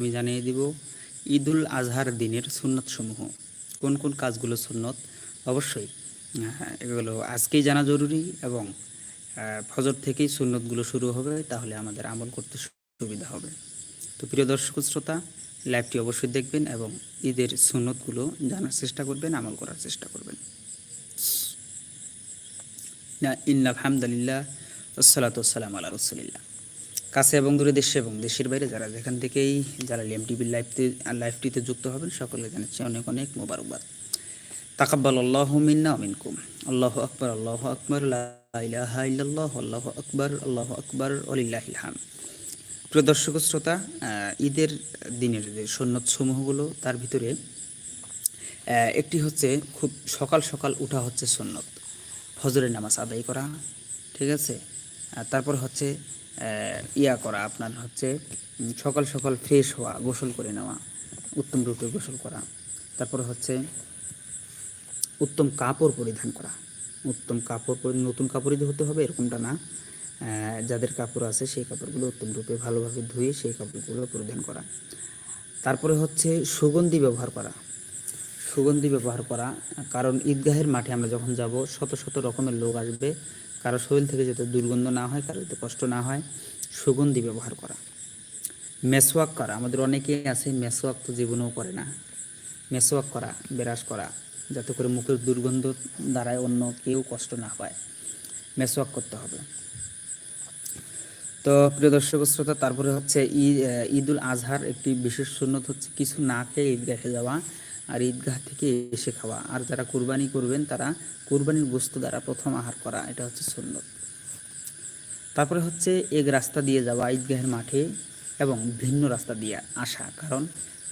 আমি জানিয়ে দিব ঈদুল আজহার দিনের সুন্নত সমূহ কোন কোন কাজগুলো সুন্নত? অবশ্যই হ্যাঁ, এগুলো আজকেই জানা জরুরি এবং ফজর থেকেই সুন্নতগুলো শুরু হবে তাহলে আমাদের আমল করতে সুবিধা হবে। তো প্রিয় দর্শক শ্রোতা লাইভটি অবশ্যই দেখবেন এবং ঈদের সুন্নতগুলো জানার চেষ্টা করবেন আমল করার চেষ্টা করবেন। ইন্না আলহামদুলিল্লাহ আসসালাতু আসসালাম আল্লাহ রসুলিল্লাহ। কাছে এবং দূরে দেশে এবং দেশের বাইরে যারা যেখান থেকেই যারা লিএম টিভির লাইভতে লাইভটিতে যুক্ত হবেন সকলে জানাচ্ছি অনেক অনেক মোবারকবাদ। তাকাব্বাল আল্লাহ মিন্না মিনকুম। আল্লাহ আকবর আল্লাহ আকবর ইল্লাল্লাহ, আল্লাহ আকবর আল্লাহ আকবর অলিল্লাহিল হাম প্রিয় দর্শক শ্রোতা ঈদের দিনের যে সন্ন্যত সমূহগুলো তার ভিতরে একটি হচ্ছে খুব সকাল সকাল উঠা হচ্ছে সন্ন্যত ফজরের নামাজ আদায় করা, ঠিক আছে? তারপর হচ্ছে ইয়া করা, আপনার হচ্ছে সকাল সকাল ফ্রেশ হওয়া, গোসল করে নেওয়া, উত্তম রূপে গোসল করা, তারপর হচ্ছে উত্তম কাপড় পরিধান করা। উত্তম কাপড় নতুন কাপড়ই হতে হবে, এরকমটা না। যাদের কাপড় আছে, সেই কাপড়গুলো উত্তম রূপে ভালোভাবে ধুয়ে সেই কাপড়গুলো পরিধান করা। তারপরে হচ্ছে সুগন্ধি ব্যবহার করা। সুগন্ধি ব্যবহার করা, কারণ ঈদগাহের মাঠে আমরা যখন যাব, শত শত রকমের লোক আসবে কারও শরীর থেকে যাতে দুর্গন্ধ না হয়, কারও যাতে কষ্ট না হয়, সুগন্ধি ব্যবহার করা। মেসওয়াক করা, আমাদের অনেকেই আছে, মেসওয়াক তো জীবনেও করে না। মেসওয়াক করা বেরাস করা, যাতে করে মুখের দুর্গন্ধ দ্বারায় অন্য কেউ কষ্ট না পায়। মেসওয়াক করতে হবে। তো প্রিয় দর্শক শ্রোতা, তারপরে হচ্ছে ঈদ ঈদুল আজহার একটি বিশেষ সুন্নত হচ্ছে কিছু না খেয়ে ঈদগাহে যাওয়া। আর ঈদগাহ থেকে এসে খাওয়া। আর যারা কুরবানি করবেন, তারা কুরবানির বস্তু দ্বারা প্রথম আহার করা, এটা হচ্ছে সুন্নত। তারপরে হচ্ছে এক রাস্তা দিয়ে যাওয়া ঈদগাহের মাঠে এবং ভিন্ন রাস্তা দিয়ে আসা। কারণ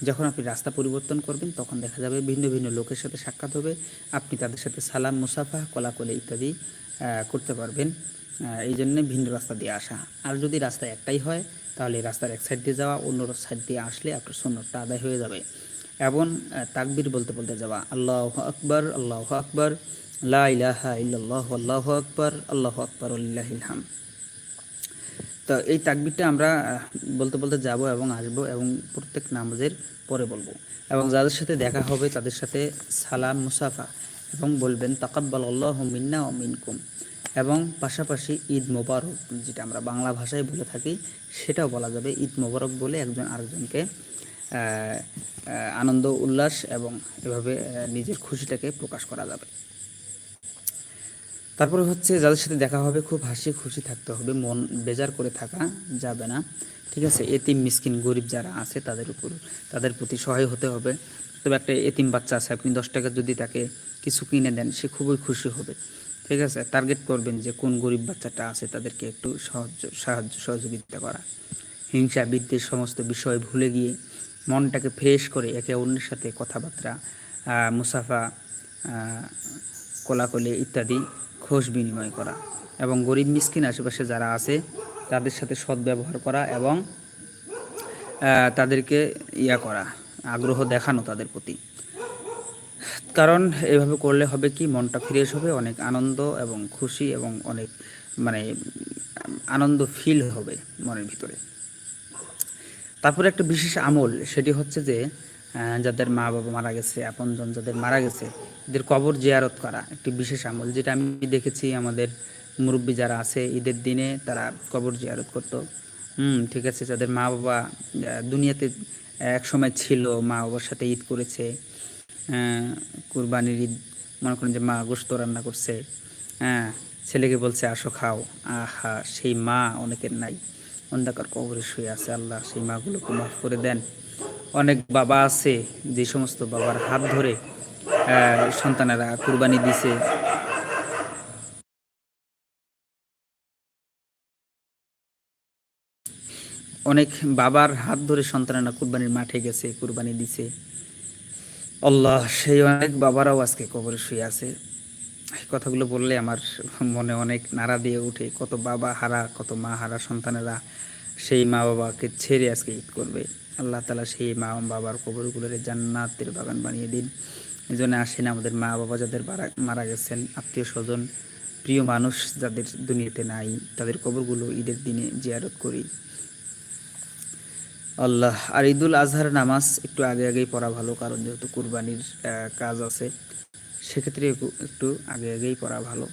যখন আপনি রাস্তা পরিবর্তন করবেন, তখন দেখা যাবে ভিন্ন ভিন্ন লোকের সাথে সাক্ষাৎ হবে, আপনি তাদের সাথে সালাম, মুসাফা, কলাকলে ইত্যাদি করতে পারবেন। এই জন্যে ভিন্ন রাস্তা দিয়ে আসা। আর যদি রাস্তা একটাই হয়, তাহলে রাস্তার এক সাইড দিয়ে যাওয়া, অন্য সাইড দিয়ে আসলে আপনার সুন্নতটা আদায় হয়ে যাবে। এবং তাকবির বলতে বলতে যাওয়া আল্লাহ আকবর আল্লাহ আকবর, লা ইলাহা আল্লাহ আকবর আল্লাহ আকবর আল্লাহিল হাম তো এই তাকবিরটা আমরা বলতে বলতে যাব এবং আসব এবং প্রত্যেক নামাজের পরে বলব। এবং যাদের সাথে দেখা হবে, তাদের সাথে সালাম, মুসাফা এবং বলবেন, তাকাব্বাল আল্লাহ মিন্না ও মিনকুম। এবং পাশাপাশি ঈদ মোবারক, যেটা আমরা বাংলা ভাষায় বলে থাকি, সেটাও বলা যাবে। ঈদ মোবারক বলে একজন আরেকজনকে আনন্দ, উল্লাস এবং এভাবে নিজের খুশিটাকে প্রকাশ করা যাবে। তারপরে হচ্ছে যাদের সাথে দেখা হবে, খুব হাসি খুশি থাকতে হবে, মন বেজার করে থাকা যাবে না। ঠিক আছে? এতিম, মিসকিন, গরিব যারা আছে, তাদের উপর, তাদের প্রতি সহায় হতে হবে। তবে একটা এতিম বাচ্চা আছে, আপনি দশ টাকা যদি তাকে কিছু কিনে দেন, সে খুবই খুশি হবে। ঠিক আছে? টার্গেট করবেন যে কোন গরিব বাচ্চাটা আছে, তাদেরকে একটু সাহায্য সাহায্য, সহযোগিতা করা। হিংসা, বিদ্বেষ, সমস্ত বিষয় ভুলে গিয়ে মনটাকে ফ্রেশ করে একে অন্যের সাথে কথাবার্তা মুসাফা কোলাকুলি ইত্যাদি খোঁজ বিনিময় করা এবং গরিব মিসকিন আশেপাশে যারা আছে, তাদের সাথে সদ্ব্যবহার করা এবং তাদেরকে ইয়া করা, আগ্রহ দেখানো তাদের প্রতি। কারণ এভাবে করলে হবে কি, মনটা ফ্রেশ হবে, অনেক আনন্দ এবং খুশি এবং অনেক মানে আনন্দ ফিল হবে মনের ভিতরে। তারপরে একটা বিশেষ আমল, সেটি হচ্ছে যে যাদের মা বাবা মারা গেছে, আপনজন যাদের মারা গেছে, এদের কবর জিয়ারত করা একটি বিশেষ আমল, যেটা আমি দেখেছি আমাদের মুরব্বী যারা আছে, ঈদের দিনে তারা কবর জিয়ারত করতো। হুম, ঠিক আছে, যাদের মা বাবা দুনিয়াতে এক সময় ছিল, মা বাবার সাথে ঈদ করেছে কুরবানির ঈদ, মনে করেন যে মা গোস্ত রান্না করছে হ্যাঁ ছেলেকে বলছে, আসো খাও। আহা, সেই মা অনেকের নাই। অন্ধকার কবরে শুয়ে আছে আল্লাহ, সেই মাগুলোকে মাফ করে দেন। অনেক বাবা আছে, যে সমস্ত বাবার হাত ধরে সন্তানেরা কুরবানি দিছে। অনেক বাবার হাত ধরে সন্তানেরা কুরবানির মাঠে গেছে, কুরবানি দিছে। আল্লাহ, সেই অনেক বাবারাও আজকে কবরে শুয়ে আছে। কথাগুলো বললে আমার মনে অনেক নাড়া দিয়ে ওঠে। কত বাবা হারা, কত মা হারা সন্তানেরা সেই মা বাবাকে ছেড়ে আজকে ঈদ করবে। আল্লাহ তালা সেই মা বাবার কবরগুলোর জান্নাতের বাগান বানিয়ে দিন। এই জন্য আসেন আমাদের মা বাবা যাদের মারা- গেছেন, আত্মীয় স্বজন, প্রিয় মানুষ যাদের দুনিয়াতে নাই, তাদের কবরগুলো ঈদের দিনে জিয়ারত করি। আল্লাহ, আর ঈদুল আজহার নামাজ একটু আগে আগেই পড়া ভালো, কারণ যেহেতু কুরবানির কাজ আছে। সেক্ষেত্রে একটু- আগে আগেই পড়া ভালো।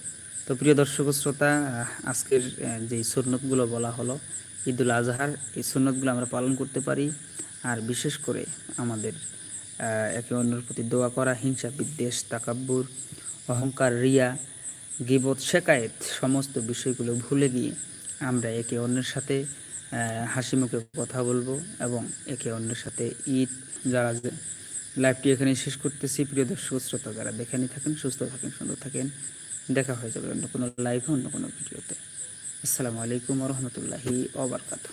তো প্রিয় দর্শক শ্রোতা আজকের যেই সুন্নতগুলো বলা হলো, ঈদুল আজহার, এই সুন্নতগুলো আমরা পালন করতে পারি। আর বিশেষ করে আমাদের একে অন্যের প্রতি দোয়া করা, হিংসা, বিদ্বেষ, তাকাব্বুর, অহংকার, রিয়া, গিবত, শেকায়েত সমস্ত বিষয়গুলো ভুলে গিয়ে আমরা একে অন্যের সাথে হাসি মুখে কথা বলব এবং একে অন্যের সাথে ঈদ, যারা যে- লাইভটি এখানে শেষ করতেছি। প্রিয় দর্শক, শ্রোতা যারা দেখেনি থাকেন, সুস্থ থাকেন, সুন্দর থাকেন, দেখা হয়ে যাবে অন্য কোনো লাইভে অন্য কোনো ভিডিওতে। আসসালামু আলাইকুম রহমতুল্লাহি ওবরকাত